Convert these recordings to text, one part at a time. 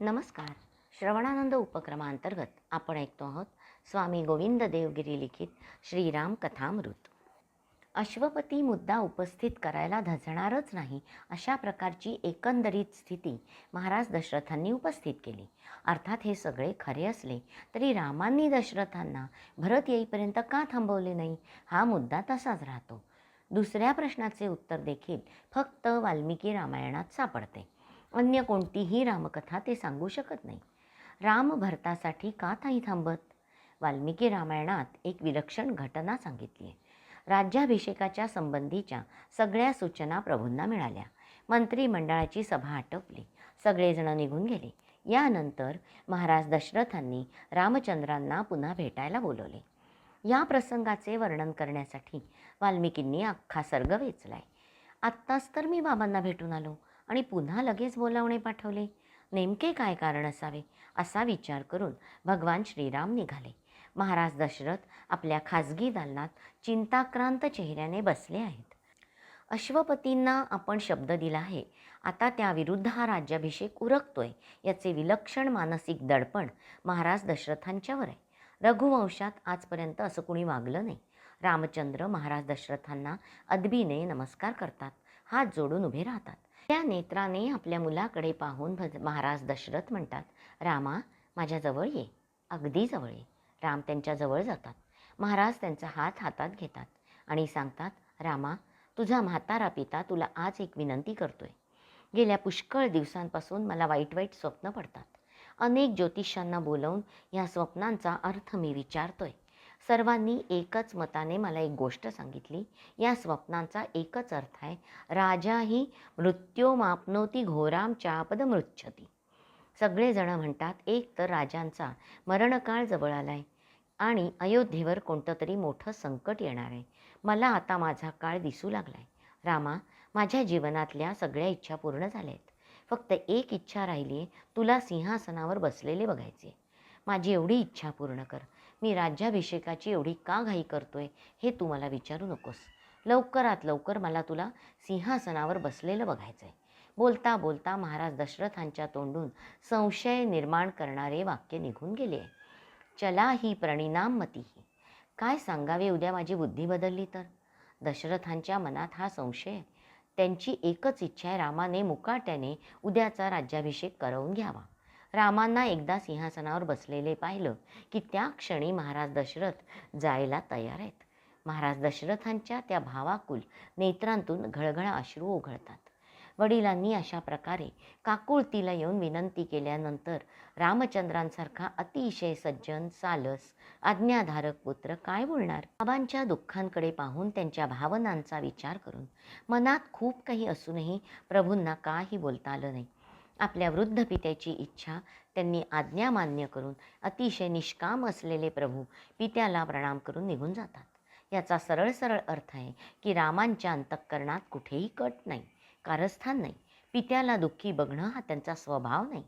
नमस्कार. श्रवणानंद उपक्रमांतर्गत आपण ऐकतो आहोत स्वामी गोविंद देवगिरी लिखित श्रीराम कथामृत. अश्वपती मुद्दा उपस्थित करायला धजणारच नाही अशा प्रकारची एकंदरीत स्थिती महाराज दशरथांनी उपस्थित केली. अर्थात हे सगळे खरे असले तरी रामांनी दशरथांना भरत येईपर्यंत का थांबवले नाही? हा मुद्दा तसाच राहतो. दुसऱ्या प्रश्नाचे उत्तर देखील फक्त वाल्मिकी रामायणात सापडते. अन्य कोणतीही रामकथा ते सांगू शकत नाही. राम भरतासाठी का नाही थांबत? वाल्मिकी रामायणात एक विलक्षण घटना सांगितली आहे राज्याभिषेकाच्या संबंधीच्या सगळ्या सूचना प्रभूंना मिळाल्या. मंत्रिमंडळाची सभा आटपली. सगळेजण निघून गेले. यानंतर महाराज दशरथांनी रामचंद्रांना पुन्हा भेटायला बोलवले. या प्रसंगाचे वर्णन करण्यासाठी वाल्मिकींनी अख्खा सर्ग वेचलाय. आत्ताच तर मी बाबांना भेटून आलो. आणि पुन्हा लगेच बोलावणे पाठवले. नेमके काय कारण असावे असा विचार करून भगवान श्रीराम निघाले. महाराज दशरथ आपल्या खाजगी दालनात चिंताक्रांत चेहऱ्याने बसले आहेत. अश्वपतींना आपण शब्द दिला आहे आता त्याविरुद्ध हा राज्याभिषेक उरकतोय याचे विलक्षण मानसिक दडपण महाराज दशरथांच्यावर आहे. रघुवंशात आजपर्यंत असं कुणी वागलं नाही. रामचंद्र महाराज दशरथांना अदबीने नमस्कार करतात हात जोडून उभे राहतात. त्या नेत्राने आपल्या मुलाकडे पाहून भज महाराज दशरथ म्हणतात रामा माझ्याजवळ ये. अगदी जवळ ये. राम त्यांच्याजवळ जातात. महाराज त्यांचा हात हातात घेतात आणि सांगतात रामा तुझा म्हातारा पिता तुला आज एक विनंती करतोय. गेल्या पुष्कळ दिवसांपासून मला वाईट वाईट स्वप्न पडतात. अनेक ज्योतिषांना बोलवून या स्वप्नांचा अर्थ मी विचारतोय. सर्वांनी एकच मताने मला एक गोष्ट सांगितली. या स्वप्नांचा एकच अर्थ आहे राजाही मृत्यो मापनोती घोराम चापद मृच्छती. सगळेजण म्हणतात एक तर राजांचा मरणकाळ जवळ आला आहे आणि अयोध्येवर कोणतं तरी मोठं संकट येणार आहे. मला आता माझा काळ दिसू लागला आहे रामा माझ्या जीवनातल्या सगळ्या इच्छा पूर्ण झाल्या आहेत फक्त एक इच्छा राहिली आहे तुला सिंहासनावर बसलेले बघायचे. माझी एवढी इच्छा पूर्ण कर. मी राज्याभिषेकाची एवढी का घाई करतोय हे तू मला विचारू नकोस. लवकरात लवकर मला तुला सिंहासनावर बसलेलं बघायचं आहे बोलता बोलता महाराज दशरथांच्या तोंडून संशय निर्माण करणारे वाक्य निघून गेले. चला ही प्रणिनामती काय सांगावे उद्या माझी बुद्धी बदलली तर? दशरथांच्या मनात हा संशय. त्यांची एकच इच्छा आहे रामाने मुकाट्याने उद्याचा राज्याभिषेक करवून घ्यावा. रामांना एकदा सिंहासनावर बसलेले पाहिलं की त्या क्षणी महाराज दशरथ जायला तयार आहेत. महाराज दशरथांच्या त्या भावाकुल नेत्रांतून घळघळ अश्रू ओघळतात वडिलांनी अशा प्रकारे काकुळतीला येऊन विनंती केल्यानंतर रामचंद्रांसारखा अतिशय सज्जन सालस आज्ञाधारक पुत्र काय बोलणार? बाबांच्या दुःखांकडे पाहून त्यांच्या भावनांचा विचार करून मनात खूप काही असूनही प्रभूंना काही बोलता आलं नाही. आपल्या वृद्ध पित्याची इच्छा त्यांनी आज्ञा मान्य करून अतिशय निष्काम असलेले प्रभू पित्याला प्रणाम करून निघून जातात. याचा सरळ सरळ अर्थ आहे की रामांच्या अंतःकरणात कुठेही कट नाही कारस्थान नाही. पित्याला दुःखी बघणं हा त्यांचा स्वभाव नाही.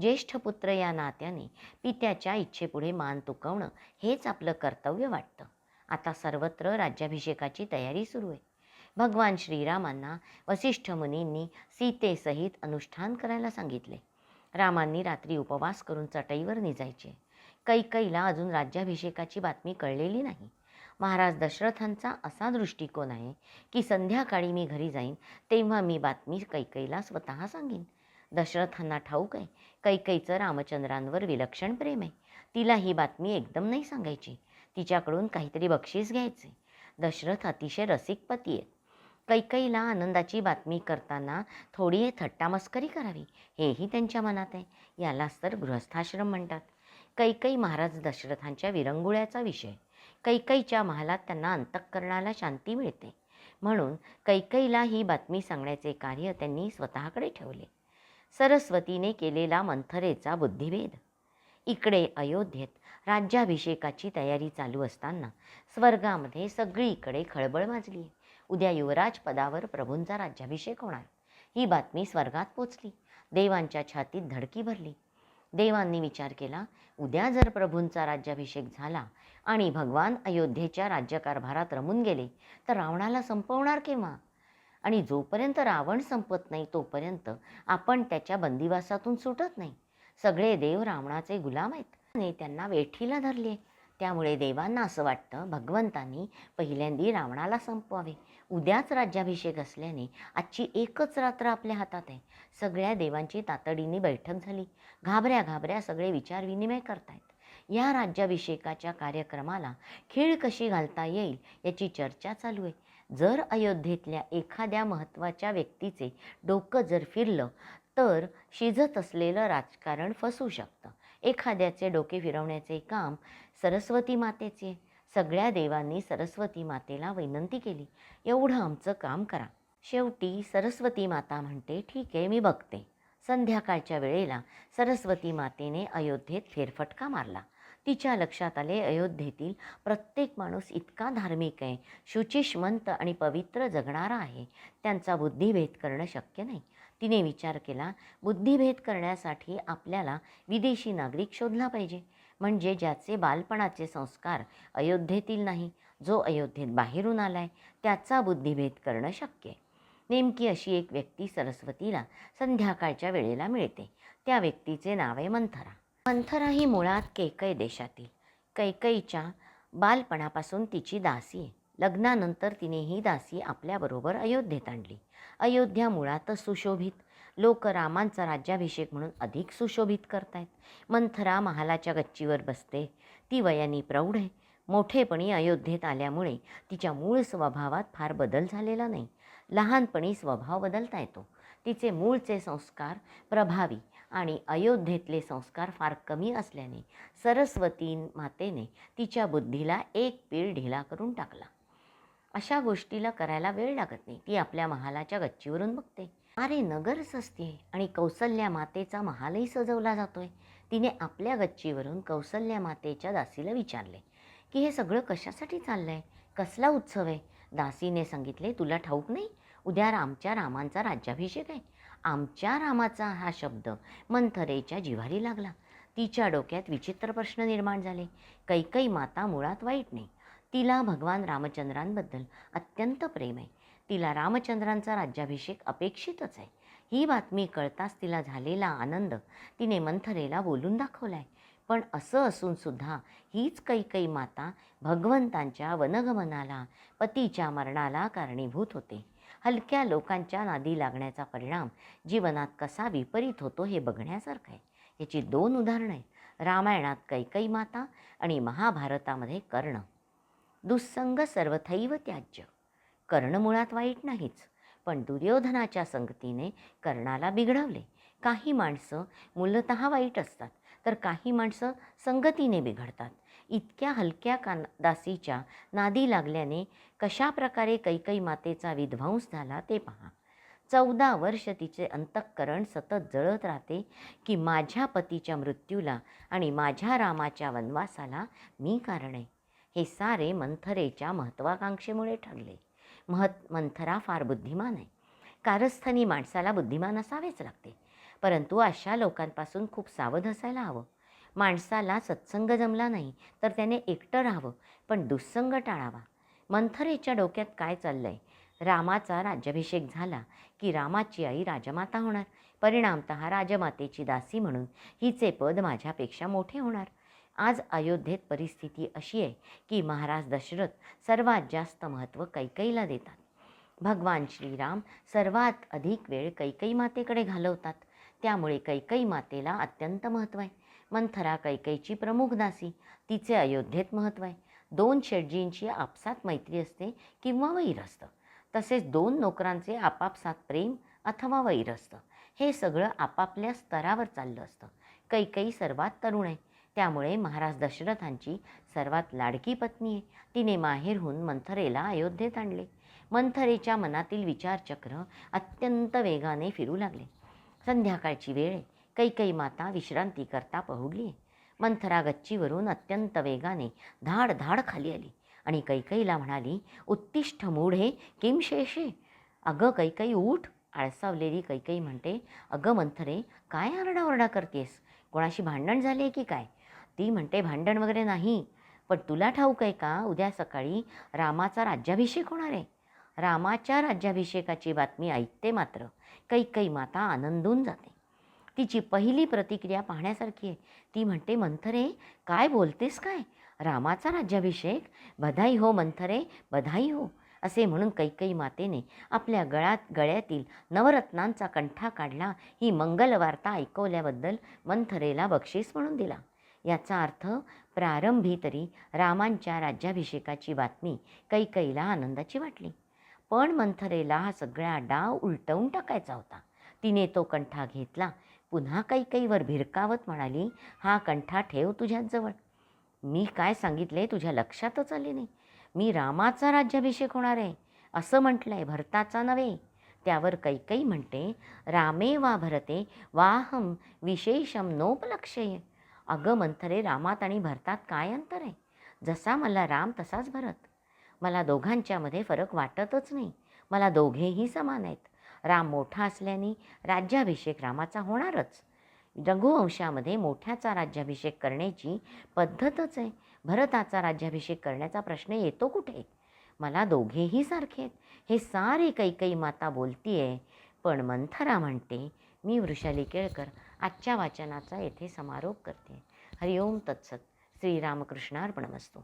ज्येष्ठ पुत्र या नात्याने पित्याच्या इच्छेपुढे मान तुकवणं हेच आपलं कर्तव्य वाटतं. आता सर्वत्र राज्याभिषेकाची तयारी सुरू आहे. भगवान श्रीरामांना वसिष्ठ मुनींनी सीतेसहित अनुष्ठान करायला सांगितले. रामांनी रात्री उपवास करून चटईवर निजायचे. कैकईला अजून राज्याभिषेकाची बातमी कळलेली नाही. महाराज दशरथांचा असा दृष्टिकोन आहे की संध्याकाळी मी घरी जाईन तेव्हा मी बातमी कैकईला स्वतः सांगेन. दशरथांना ठाऊक आहे कैकईचं रामचंद्रांवर विलक्षण प्रेम आहे. तिला ही बातमी एकदम नाही सांगायची. तिच्याकडून काहीतरी बक्षीस घ्यायचे. दशरथ अतिशय रसिक पती आहेत. कैकईला आनंदाची बातमी करताना थोडी थट्टामस्करी करावी हेही त्यांच्या मनात आहे. यालाच तर गृहस्थाश्रम म्हणतात. कैकई महाराज दशरथांच्या विरंगुळ्याचा विषय. कैकईच्या महालात त्यांना अंतःकरणाला शांती मिळते. म्हणून कैकईला ही बातमी सांगण्याचे कार्य त्यांनी स्वतःकडे ठेवले. सरस्वतीने केलेला मंथरेचा बुद्धिभेद. इकडे अयोध्येत राज्याभिषेकाची तयारी चालू असताना स्वर्गामध्ये सगळीकडे खळबळ माजली आहे उद्या युवराज पदावर प्रभूंचा राज्याभिषेक होणार. ही बातमी स्वर्गात पोचली. देवांच्या छातीत धडकी भरली. देवांनी विचार केला उद्या जर प्रभूंचा राज्याभिषेक झाला आणि भगवान अयोध्येच्या राज्यकारभारात रमून गेले तर रावणाला संपवणार केव्हा? आणि जोपर्यंत रावण संपत नाही तोपर्यंत आपण त्याच्या बंदिवासातून सुटत नाही. सगळे देव रावणाचे गुलाम आहेत. आणि त्यांना वेठीला धरले त्यामुळे देवांना असं वाटतं भगवंतांनी पहिल्यांदी रावणाला संपवावे. उद्याच राज्याभिषेक असल्याने आजची एकच रात्र आपल्या हातात आहे. सगळ्या देवांची तातडीने बैठक झाली. घाबऱ्या घाबऱ्या सगळे विचारविनिमय करतायत. या राज्याभिषेकाच्या कार्यक्रमाला खीळ कशी घालता येईल याची चर्चा चालू आहे. जर अयोध्येतल्या एखाद्या महत्त्वाच्या व्यक्तीचे डोकं जर फिरलं तर शिजत असलेलं राजकारण फसू शकतं. एखाद्याचे डोके फिरवण्याचे काम सरस्वती मातेचे. आहे. सगळ्या देवांनी सरस्वती मातेला विनंती केली. एवढं आमचं काम करा. शेवटी सरस्वती माता म्हणते ठीक आहे मी बघते. संध्याकाळच्या वेळेला सरस्वती मातेने अयोध्येत फेरफटका मारला. तिच्या लक्षात आले अयोध्येतील प्रत्येक माणूस इतका धार्मिक आहे. शुचिष्मंत आणि पवित्र जगणारा आहे. त्यांचा बुद्धिभेद करणं शक्य नाही. तिने विचार केला बुद्धिभेद करण्यासाठी आपल्याला विदेशी नागरिक शोधला पाहिजे. म्हणजे ज्याचे बालपणाचे संस्कार अयोध्येतील नाही जो अयोध्येत बाहेरून आलाय त्याचा बुद्धिभेद करणं शक्य आहे. नेमकी अशी एक व्यक्ती सरस्वतीला संध्याकाळच्या वेळेला मिळते. त्या व्यक्तीचे नाव आहे मंथरा. मंथरा ही मुळात कैकय देशातील कैकईच्या बालपणापासून तिची दासी आहे. लग्नानंतर तिने ही दासी आपल्याबरोबर अयोध्येत आणली. अयोध्या मुळातच सुशोभित लोक रामांचा राज्याभिषेक म्हणून अधिक सुशोभित करतायत. मंथरा महालाच्या गच्चीवर बसते. ती वयाने प्रौढ आहे. मोठेपणी अयोध्येत आल्यामुळे तिच्या मूळ स्वभावात फार बदल झालेला नाही. लहानपणी स्वभाव बदलता येतो. तिचे मूळचे संस्कार प्रभावी आणि अयोध्येतले संस्कार फार कमी असल्याने सरस्वती मातेने तिच्या बुद्धीला एक पीळ ढिला करून टाकला. अशा गोष्टीला करायला वेळ लागत नाही. ती आपल्या महालाच्या गच्चीवरून बघते. अरे नगर सस्ती आणि कौसल्या मातेचा महालही सजवला जातोय. तिने आपल्या गच्चीवरून कौसल्या मातेच्या दासीला विचारले की हे सगळं कशासाठी चाललंय? कसला उत्सव आहे? दासीने सांगितले तुला ठाऊक नाही उद्या आमच्या रामांचा राज्याभिषेक आहे. आमच्या रामाचा हा शब्द मंथरेच्या जिव्हारी लागला. तिच्या डोक्यात विचित्र प्रश्न निर्माण झाले. कैकई माता मुळात वाईट नाही. तिला भगवान रामचंद्रांबद्दल अत्यंत प्रेम आहे. तिला रामचंद्रांचा राज्याभिषेक अपेक्षितच आहे. ही बातमी कळताच तिला झालेला आनंद तिने मंथरेला बोलून दाखवला आहे पण असं असूनसुद्धा हीच कैकई माता भगवंतांच्या वनगमनाला पतीच्या मरणाला कारणीभूत होते. हलक्या लोकांच्या नादी लागण्याचा परिणाम जीवनात कसा विपरीत होतो हे बघण्यासारखं आहे. याची दोन उदाहरणं आहेत. रामायणात कैकई माता आणि महाभारतामध्ये कर्ण. दुस्संग सर्वथैव त्याज्य. कर्ण मुळात वाईट नाहीच पण दुर्योधनाच्या संगतीने कर्णाला बिघडवले. काही माणसं मूलतः वाईट असतात तर काही माणसं संगतीने बिघडतात. इतक्या हलक्या का दासीच्या नादी लागल्याने कशा प्रकारे कैकई मातेचा विध्वंस झाला ते पहा. चौदा वर्ष तिचे अंतःकरण सतत जळत राहते की माझ्या पतीच्या मृत्यूला आणि माझ्या रामाच्या वनवासाला मी कारण आहे. हे सारे मंथरेच्या महत्त्वाकांक्षेमुळे ठरले. महत् मंथरा फार बुद्धिमान आहे. कारस्थानी माणसाला बुद्धिमान असावेच लागते. परंतु अशा लोकांपासून खूप सावध असायला हवं. माणसाला सत्संग जमला नाही तर त्याने एकटं राहावं पण दुस्संग टाळावा. मंथरेच्या डोक्यात काय चाललं आहे रामाचा राज्याभिषेक झाला की रामाची आई राजमाता होणार. परिणामत राजमातेची दासी म्हणून हिचे पद माझ्यापेक्षा मोठे होणार. आज अयोध्येत परिस्थिती अशी आहे की महाराज दशरथ सर्वात जास्त महत्त्व कैकईला देतात. भगवान श्रीराम सर्वात अधिक वेळ कैकई मातेकडे घालवतात. त्यामुळे कैकई मातेला अत्यंत महत्त्व आहे. मंथरा कैकईची प्रमुख दासी तिचे अयोध्येत महत्त्व आहे. दोन शेटजींची आपसात मैत्री असते किंवा वैर असतं. तसेच दोन नोकरांचे आपापसात प्रेम अथवा वैर असतं. हे सगळं आपापल्या स्तरावर चाललं असतं. कैकई सर्वात तरुण आहे. त्यामुळे महाराज दशरथांची सर्वात लाडकी पत्नी आहे. तिने माहेरहून मंथरेला अयोध्येत आणले. मंथरेच्या मनातील विचारचक्र अत्यंत वेगाने फिरू लागले. संध्याकाळची वेळ आहे. कैकई माता विश्रांती करता पहुडली आहे. मंथरा गच्चीवरून अत्यंत वेगाने धाड धाड खाली आली आणि कैकईला म्हणाली उत्तिष्ठ मूढे किम शेषे अगं कैकई उठ आळसावलेली कैकई म्हणते अगं मंथरे काय आरडाओरडा करतेस? कोणाशी भांडण झाले की काय? ती म्हणते भांडण वगैरे नाही पण तुला ठाऊक आहे का? उद्या सकाळी रामाचा राज्याभिषेक होणार आहे. रामाच्या राज्याभिषेकाची बातमी ऐकते मात्र कैकई माता आनंदून जाते. तिची पहिली प्रतिक्रिया पाहण्यासारखी आहे. ती म्हणते मंथरे काय बोलतेस काय? रामाचा राज्याभिषेक? बधाई हो मंथरे बधाई हो. असे म्हणून कैकई मातेने आपल्या गळ्यात गळ्यातील नवरत्नांचा कंठा काढला. ही मंगलवार्ता ऐकवल्याबद्दल मंथरेला बक्षीस म्हणून दिला. याचा अर्थ प्रारंभी तरी रामांच्या राज्याभिषेकाची बातमी कैकईला आनंदाची वाटली. पण मंथरेला हा सगळा डाव उलटवून टाकायचा होता. तिने तो कंठा घेतला. पुन्हा कैकईवर भिरकावत म्हणाली हा कंठा ठेव तुझ्याजवळ मी काय सांगितले तुझ्या लक्षातच आले नाही. मी रामाचा राज्याभिषेक होणार आहे. असं म्हटलं आहे भरताचा नव्हे. त्यावर कैकई म्हणते रामे वा भरते वाहम विशेषम नोपलक्षय. अगं मंथरे रामात आणि भरतात काय अंतर आहे? जसा मला राम तसाच भरत. मला दोघांच्यामध्ये फरक वाटतच नाही. मला दोघेही समान आहेत. राम मोठा असल्याने राज्याभिषेक रामाचा होणारच. रघुवंशामध्ये मोठ्याचा राज्याभिषेक करण्याची पद्धतच आहे. भरताचा राज्याभिषेक करण्याचा प्रश्न येतो कुठे? मला दोघेही सारखे आहेत. हे सारे कैकई माता बोलतीये पण मंथरा म्हणते मी वृषाली केळकर आजच्या वाचनाचा येथे समारोप करते. हरिओम तत्सत. श्रीरामकृष्णार्पणमस्तू.